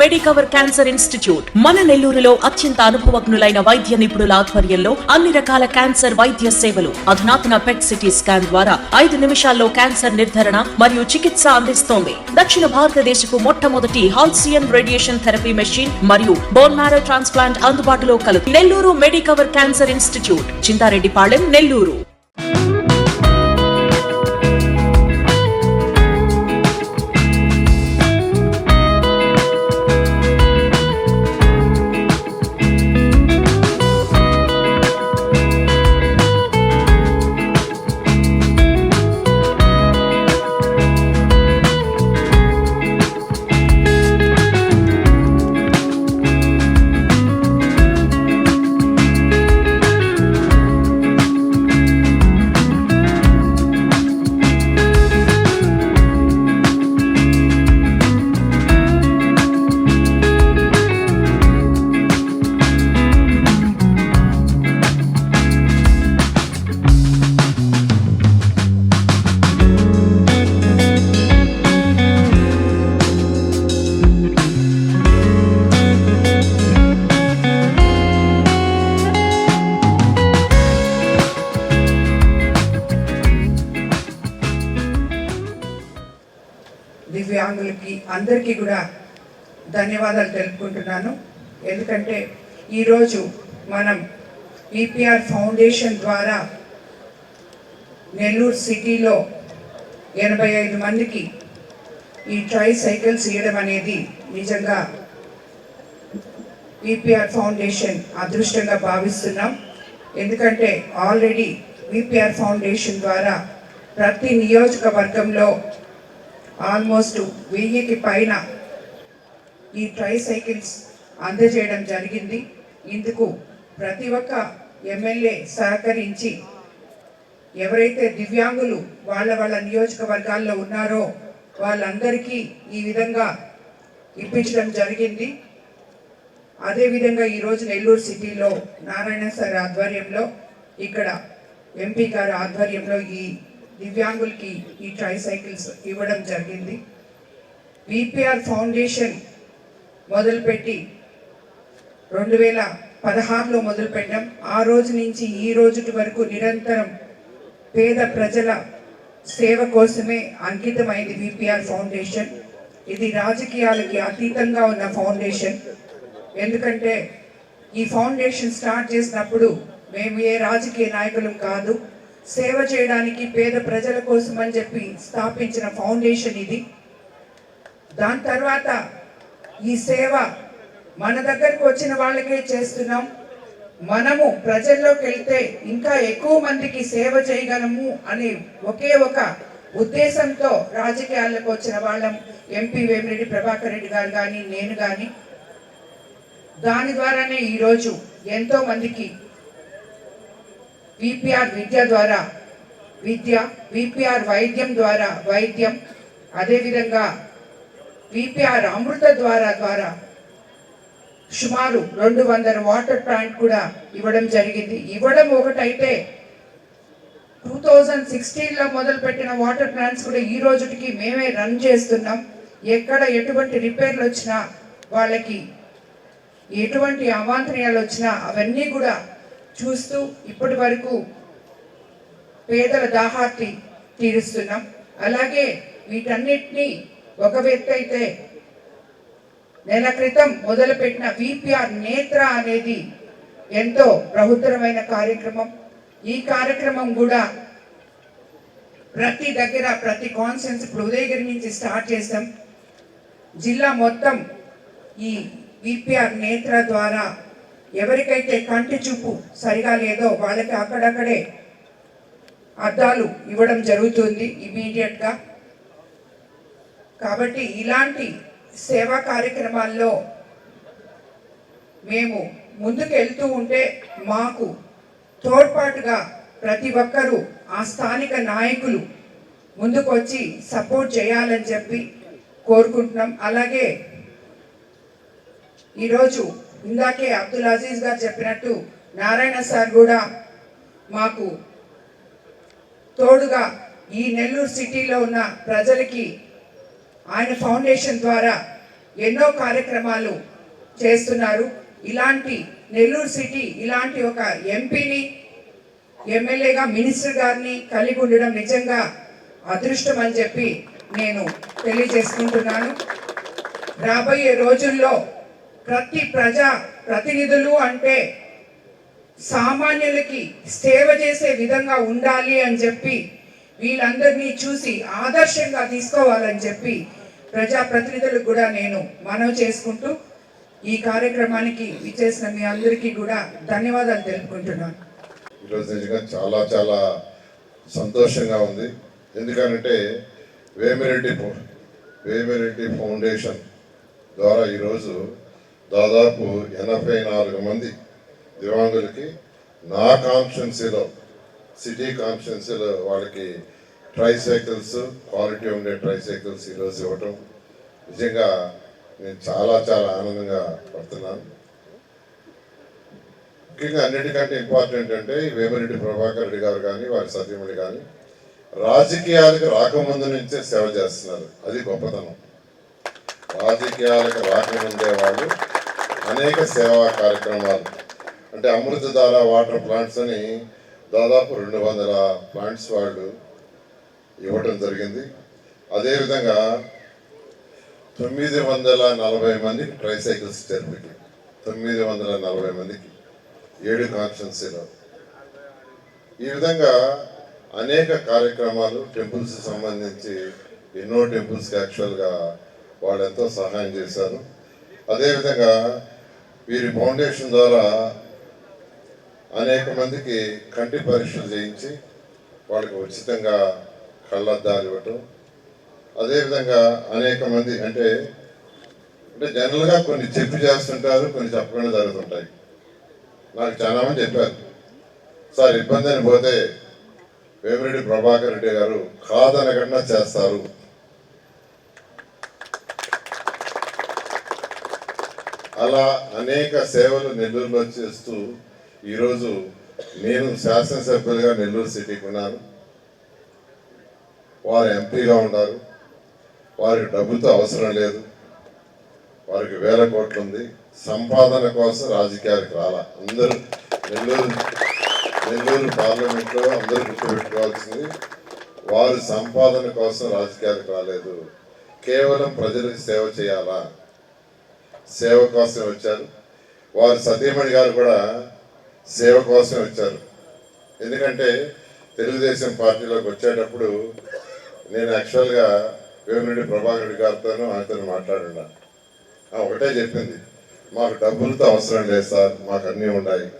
Medicover cancer institute మన నెల్లూరులో అత్యంత అనుభవజ్ఞులైన వైద్య నిపుణుల ఆధ్వర్యంలో అన్ని రకాల క్యాన్సర్ వైద్య సేవలు అధునాతన పెట్ సిటీ స్కాన్ ద్వారా ఐదు నిమిషాల్లో క్యాన్సర్ నిర్ధారణ మరియు చికిత్స అందిస్తోంది. దక్షిణ భారతదేశపు మొట్టమొదటి హాల్సియన్ రేడియేషన్ థెరపీ మెషిన్ మరియు బోన్ మ్యారో ట్రాన్స్ప్లాంట్ అందుబాటులో కలదు Nellore Medicover cancer institute Chintareddypalem Nellore. దివ్యాంగులకి అందరికీ కూడా ధన్యవాదాలు తెలుపుకుంటున్నాను. ఎందుకంటే ఈరోజు మనం ఈపీఆర్ ఫౌండేషన్ ద్వారా నెల్లూరు సిటీలో ఎనభై ఐదు మందికి ఈ ట్రై సైకిల్స్ ఇవ్వడం అనేది నిజంగా విపిఆర్ ఫౌండేషన్ అదృష్టంగా భావిస్తున్నాం. ఎందుకంటే ఆల్రెడీ విపిఆర్ ఫౌండేషన్ ద్వారా ప్రతి నియోజకవర్గంలో ఆల్మోస్ట్ వెయ్యికి పైన ఈ ట్రై సైకిల్స్ అందజేయడం జరిగింది. ఇందుకు ప్రతి ఒక్క ఎమ్మెల్యే సహకరించి ఎవరైతే దివ్యాంగులు వాళ్ళ వాళ్ళ నియోజకవర్గాల్లో ఉన్నారో వాళ్ళందరికీ ఈ విధంగా ఇప్పించడం జరిగింది. అదేవిధంగా ఈరోజు నెల్లూరు సిటీలో నారాయణ సార్ ఆధ్వర్యంలో ఇక్కడ ఎంపీ గారి ఆధ్వర్యంలో ఈ దివ్యాంగులకి ఈ ట్రై సైకిల్స్ ఇవ్వడం జరిగింది. విపిఆర్ ఫౌండేషన్ మొదలుపెట్టి రెండు వేల పదహారులో మొదలుపెట్టాం. ఆ రోజు నుంచి ఈ రోజుటి వరకు నిరంతరం పేద ప్రజల సేవ కోసమే అంకితమైంది విపిఆర్ ఫౌండేషన్ ఇది రాజకీయాలకి అతీతంగా ఉన్న ఫౌండేషన్ ఎందుకంటే ఈ ఫౌండేషన్ స్టార్ట్ చేసినప్పుడు మేము ఏ రాజకీయ నాయకులం కాదు. సేవ చేయడానికి పేద ప్రజల కోసం అని చెప్పి స్థాపించిన ఫౌండేషన్ ఇది. దాని తర్వాత ఈ సేవ మన దగ్గరకు వచ్చిన వాళ్ళకే చేస్తున్నాం. మనము ప్రజల్లోకి వెళ్తే ఇంకా ఎక్కువ మందికి సేవ చేయగలము అనే ఒకే ఒక ఉద్దేశంతో రాజకీయాల్లోకి వచ్చిన వాళ్ళం ఎంపీ వేమిరెడ్డి ప్రభాకర్ రెడ్డి గారు కానీ నేను కానీ దాని ద్వారానే ఈరోజు ఎంతో మందికి విపిఆర్ విద్య ద్వారా విద్య విపిఆర్ వైద్యం ద్వారా వైద్యం అదేవిధంగా విపిఆర్ అమృత ద్వారా ద్వారా సుమారు రెండు వందల వాటర్ ప్లాంట్ కూడా ఇవ్వడం జరిగింది. ఇవ్వడం ఒకటైతే టూ థౌజండ్ సిక్స్టీన్లో మొదలుపెట్టిన వాటర్ ప్లాంట్స్ కూడా ఈ రోజుకి మేమే రన్ చేస్తున్నాం. ఎక్కడ ఎటువంటి రిపేర్లు వచ్చినా వాళ్ళకి ఎటువంటి అవాంతర్యాలు వచ్చినా అవన్నీ కూడా చూస్తూ ఇప్పటి వరకు పేదల దాహార్తి తీరుస్తున్నాం. అలాగే వీటన్నిటినీ ఒక వ్యక్తి అయితే నెల క్రితం మొదలుపెట్టిన విపిఆర్ నేత్ర అనేది ఎంతో బృహత్తరమైన కార్యక్రమం. ఈ కార్యక్రమం కూడా ప్రతి దగ్గర ప్రతి కాన్సెన్స్ ఇప్పుడు ఉదయగిరి నుంచి స్టార్ట్ చేస్తాం. జిల్లా మొత్తం ఈ విపిఆర్ నేత్ర ద్వారా ఎవరికైతే కంటి చూపు సరిగా లేదో వాళ్ళకి అక్కడక్కడే అద్దాలు ఇవ్వడం జరుగుతుంది ఇమీడియట్గా. కాబట్టి ఇలాంటి సేవా కార్యక్రమాల్లో మేము ముందుకెళ్తూ ఉంటే మాకు తోడ్పాటుగా ప్రతి ఒక్కరూ ఆ స్థానిక నాయకులు ముందుకొచ్చి సపోర్ట్ చేయాలని చెప్పి కోరుకుంటున్నాం. అలాగే ఈరోజు ఇందాకే అబ్దుల్ అజీజ్ గారు చెప్పినట్టు నారాయణ సార్ కూడా మాకు తోడుగా ఈ నెల్లూరు సిటీలో ఉన్న ప్రజలకి ఆయన ఫౌండేషన్ ద్వారా ఎన్నో కార్యక్రమాలు చేస్తున్నారు. ఇలాంటి నెల్లూరు సిటీ ఇలాంటి ఒక ఎంపీని ఎమ్మెల్యేగా మినిస్టర్ గారిని కలిగి ఉండడం నిజంగా అదృష్టం అని చెప్పి నేను తెలియజేసుకుంటున్నాను. రాబోయే రోజుల్లో ప్రతి ప్రజా ప్రతినిధులు అంటే సామాన్యులకి సేవ చేసే విధంగా ఉండాలి అని చెప్పి వీళ్ళందరినీ చూసి ఆదర్శంగా తీసుకోవాలని చెప్పి ప్రజా ప్రతినిధులకు కూడా నేను మనవి చేసుకుంటూ ఈ కార్యక్రమానికి విచ్చేసిన మీ అందరికీ కూడా ధన్యవాదాలు తెలుపుకుంటున్నాను. ఈరోజు నిజంగా చాలా చాలా సంతోషంగా ఉంది. ఎందుకంటే వేమిరెడ్డి వేమిరెడ్డి ఫౌండేషన్ ద్వారా ఈరోజు దాదాపు ఎనభై నాలుగు మంది దివాంగులకి నా కాన్స్టిట్యున్సీలో సిటీ కాన్స్టిట్యున్సీలో వాళ్ళకి ట్రైసైకిల్స్ క్వాలిటీ ఉండే ట్రైసైకిల్స్ ఈరోజు ఇవ్వటం. నిజంగా నేను చాలా చాలా ఆనందంగా పడుతున్నాను. ముఖ్యంగా అన్నిటికంటే ఇంపార్టెంట్ అంటే వేమిరెడ్డి ప్రభాకర్ రెడ్డి గారు కానీ వారి సతీమణి కానీ రాజకీయాలకు రాకముందు నుంచే సేవ చేస్తున్నారు. అది గొప్పతనం. రాజకీయాలకు రాకముందే వాళ్ళు అనేక సేవా కార్యక్రమాలు. అంటే అమృతధార వాటర్ ప్లాంట్స్ అని దాదాపు రెండు వందల ప్లాంట్స్ వాళ్ళు ఇవ్వటం జరిగింది. అదేవిధంగా తొమ్మిది వందల నలభై మందికి ట్రైసైకిల్స్ జరిపి తొమ్మిది వందల నలభై మందికి ఏడు కాన్స్టెన్సీలో ఈ విధంగా అనేక కార్యక్రమాలు టెంపుల్స్ సంబంధించి ఎన్నో టెంపుల్స్కి యాక్చువల్గా వాళ్ళు ఎంతో సహాయం చేశారు. అదేవిధంగా వీరి ఫౌండేషన్ ద్వారా అనేక మందికి కంటి పరీక్షలు చేయించి వాళ్ళకి ఉచితంగా కళ్ళద్దాలు ఇవ్వటం. అదేవిధంగా అనేక మంది అంటే అంటే జనరల్గా కొన్ని చెప్పి చేస్తుంటారు కొన్ని చెప్పకుండా జరుగుతుంటాయి. నాకు చాలామంది చెప్పారు సార్ ఇబ్బంది అని పోతే వేమిరెడ్డి ప్రభాకర్ రెడ్డి గారు కాదనకుండా చేస్తారు. అలా అనేక సేవలు నెల్లూరులో చేస్తూ ఈరోజు నేను శాసనసభ్యులుగా నెల్లూరు సిటీకి ఉన్నాను. వారు ఎంపీగా ఉన్నారు. వారికి డబ్బుతో అవసరం లేదు. వారికి వేల కోట్లు ఉంది. సంపాదన కోసం రాజకీయాలకు రాలా. అందరూ నెల్లూరు నెల్లూరు పార్లమెంట్లో అందరూ గుర్తుపెట్టుకోవాల్సింది వారు సంపాదన కోసం రాజకీయాలకు రాలేదు. కేవలం ప్రజలకు సేవ చేయాలా? సేవ కోసం వచ్చారు. వారు సతీమణి గారు కూడా సేవ కోసం వచ్చారు. ఎందుకంటే తెలుగుదేశం పార్టీలోకి వచ్చేటప్పుడు నేను యాక్చువల్గా వేమిరెడ్డి ప్రభాకర్ రెడ్డి గారితోనూ ఆయనతో మాట్లాడున్నా. ఒకటే చెప్పింది మాకు డబ్బులతో అవసరం లేదు సార్ మాకు అన్నీ ఉన్నాయి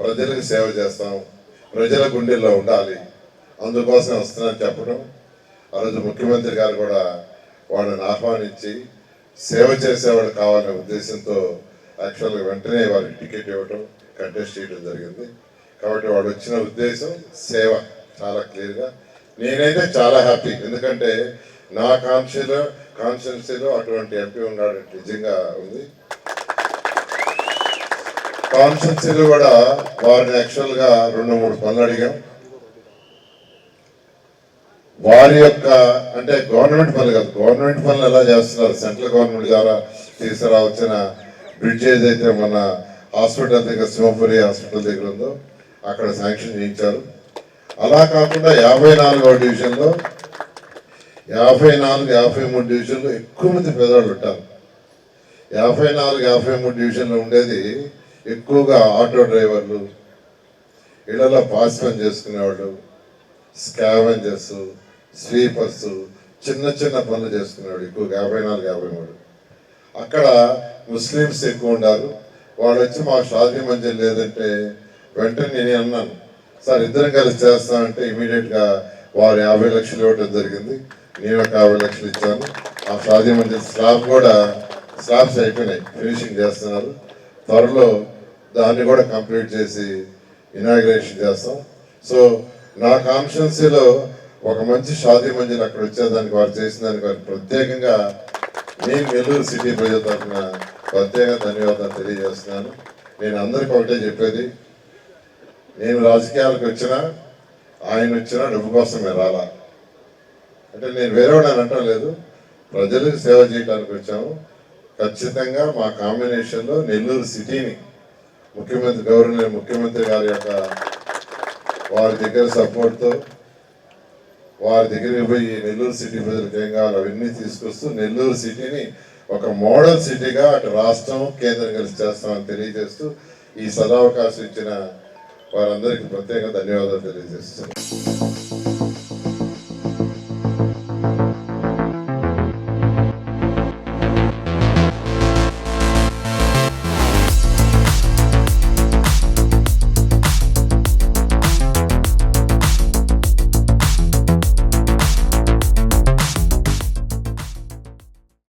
ప్రజలకు సేవ చేస్తాం ప్రజల గుండెల్లో ఉండాలి. అందుకోసం వస్తున్నాను చెప్పడం. ఆ రోజు ముఖ్యమంత్రి గారు కూడా వాళ్ళని ఆహ్వానించి సేవ చేసేవాడు కావాలనే ఉద్దేశంతో యాక్చువల్గా వెంటనే వారికి టికెట్ ఇవ్వడం కంటెస్ట్ చేయడం జరిగింది. కాబట్టి వాడు వచ్చిన ఉద్దేశం సేవ. చాలా క్లియర్గా నేనైతే చాలా హ్యాపీ ఎందుకంటే నా కాన్షియలో కాన్స్టిట్యున్సీలో అటువంటి ఎంపీ ఉన్నాడు నిజంగా ఉంది. కాన్స్టిట్యున్సీలో కూడా వారిని యాక్చువల్గా రెండు మూడు పనులు అడిగాం. వారి యొక్క అంటే గవర్నమెంట్ పనులు కాదు గవర్నమెంట్ పనులు ఎలా చేస్తున్నారు? సెంట్రల్ గవర్నమెంట్ ద్వారా తీసుకురావచ్చిన బ్రిడ్జ్ ఏదైతే మన హాస్పిటల్ దగ్గర సింహపురి హాస్పిటల్ దగ్గర ఉందో అక్కడ శాంక్షన్ చేయించారు. అలా కాకుండా యాభై నాలుగవ డివిజన్లో యాభై నాలుగు యాభై మూడు డివిజన్లో ఎక్కువ మంది పేదవాళ్ళు ఉంటారు. యాభై నాలుగు యాభై మూడు డివిజన్లో ఉండేది ఎక్కువగా ఆటో డ్రైవర్లు ఇళ్ళలో పాస్ పని చేసుకునేవాళ్ళు స్కావెంజర్స్ స్వీపర్స్ చిన్న చిన్న పనులు చేసుకునేవాడు ఎక్కువ యాభై నాలుగు యాభై మూడు. అక్కడ ముస్లిమ్స్ ఎక్కువ ఉన్నారు వాళ్ళు వచ్చి మా షాదీ మంజిల్ లేదంటే వెంటనే నేను అన్నాను సార్ ఇద్దరం కలిసి చేస్తామంటే ఇమీడియట్గా వారు యాభై లక్షలు ఇవ్వడం జరిగింది. నేను ఒక యాభై లక్షలు ఇచ్చాను. ఆ షాదీ మంజిల్ స్లాబ్ కూడా స్లాబ్స్ అయిపోయినాయి ఫినిషింగ్ చేస్తున్నారు. త్వరలో దాన్ని కూడా కంప్లీట్ చేసి ఇనాగ్రేషన్ చేస్తాం. సో నా కాన్స్టిట్యున్సీలో ఒక మంచి షాదీ మంజిల్ అక్కడ వచ్చేదానికి వారు చేసిన దానికి వారికి ప్రత్యేకంగా నేను నెల్లూరు సిటీ ప్రజల తరఫున ప్రత్యేక ధన్యవాదాలు తెలియజేస్తున్నాను. నేను అందరికీ ఒకటే చెప్పేది నేను రాజకీయాలకు వచ్చినా ఆయన వచ్చినా డబ్బు కోసమే రాలా. అంటే నేను వేరే వాడిని లేదు ప్రజలకు సేవ చేయడానికి వచ్చాము. ఖచ్చితంగా మా కాంబినేషన్లో నెల్లూరు సిటీని ముఖ్యమంత్రి గవర్నర్ ముఖ్యమంత్రి గారి యొక్క వారి దగ్గర సపోర్ట్తో వారి దగ్గరికి పోయి నెల్లూరు సిటీ ప్రజలకు ఏం కావాలి అవన్నీ తీసుకొస్తూ నెల్లూరు సిటీని ఒక మోడల్ సిటీగా అటు రాష్ట్రం కేంద్రం కలిసి చేస్తామని తెలియజేస్తూ ఈ సదావకాశం ఇచ్చిన వారందరికీ ప్రత్యేక ధన్యవాదాలు తెలియజేస్తున్నాను.